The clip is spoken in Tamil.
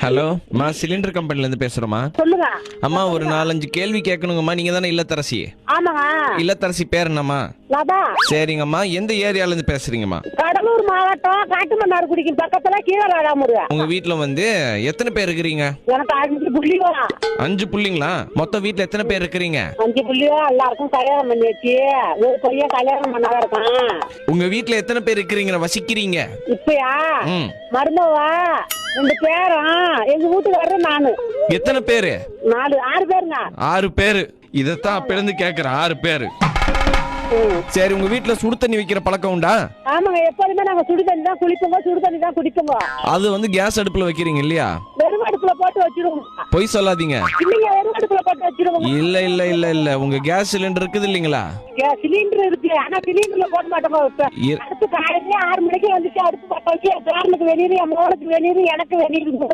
ஹலோ அம்மா சிலிண்டர் கம்பெனில இருந்து பேசுறோமா சொல்லுங்க. அம்மா ஒரு நாலஞ்சு கேள்வி கேட்கணுங்கம்மா. நீங்க தானே இல்லத்தரசி? ஆமாங்க. இல்லத்தரசி பேர் என்னம்மா? லதா. சரிங்கம்மா. எந்த ஏரியால இருந்து பேசுறீங்கம்மா? கடலூர் மாவட்டம் காட்டுமன்னார்குடிக்கு பக்கத்துல கீழராடாமுருக உங்க வீட்ல வந்து எத்தனை பேர் இருக்கிறீங்க? எனக்கு அஞ்சு புள்ளியோ அஞ்சு புள்ளிங்களா? மொத்த வீட்ல எத்தனை பேர் இருக்கிறீங்க? அஞ்சு புள்ளியோ எல்லாருக்கும் கல்யாணம் பண்ணி வச்சு ஒரு பையன் கல்யாணம் பண்ணாத இருக்கான். உங்க வீட்ல எத்தனை பேர் இருக்கிறீங்க? வசிக்கிறீங்க? இப்பயா? ம். மருமவா? ரெண்டு பேரும் எங்க வீட்டுக்காரரு நானு. எத்தனை பேரு? நாலு ஆறு பேருங்க. ஆறு பேரு. இதைத்தான் இருந்து கேக்குறேன் ஆறு பேரு. சரி உங்க வீட்ல சுடு தண்ணி வைக்கிற பழக்கம் உண்டா? ஆமாங்க எப்போதுமே நாங்க சுடு தண்ணி தான் குளிப்போங்க சுடு தண்ணி தான் குடிப்போங்க. அது வந்து கேஸ் அடுப்புல வைக்கிறீங்க இல்லையா? வெறும் அடுப்புல போட்டு வச்சிருவோம். பொய் சொல்லாதீங்க. இல்லைங்க வெறும் அடுப்புல போட்டு வச்சிருவோம். இல்ல இல்ல இல்ல இல்ல. உங்க கேஸ் சிலிண்டர் இருக்குது இல்லைங்களா? சிலிண்டர் இருக்கு. ஆனா சிலிண்டர்ல போட இ- அடுப்பு காலையில ஆறு மணிக்கு வந்துச்சு அடுப்பு வச்சு என் பேரனுக்கு வெளியிரு என் மோனுக்கு வெளியிரு எனக்கு வெளியிரு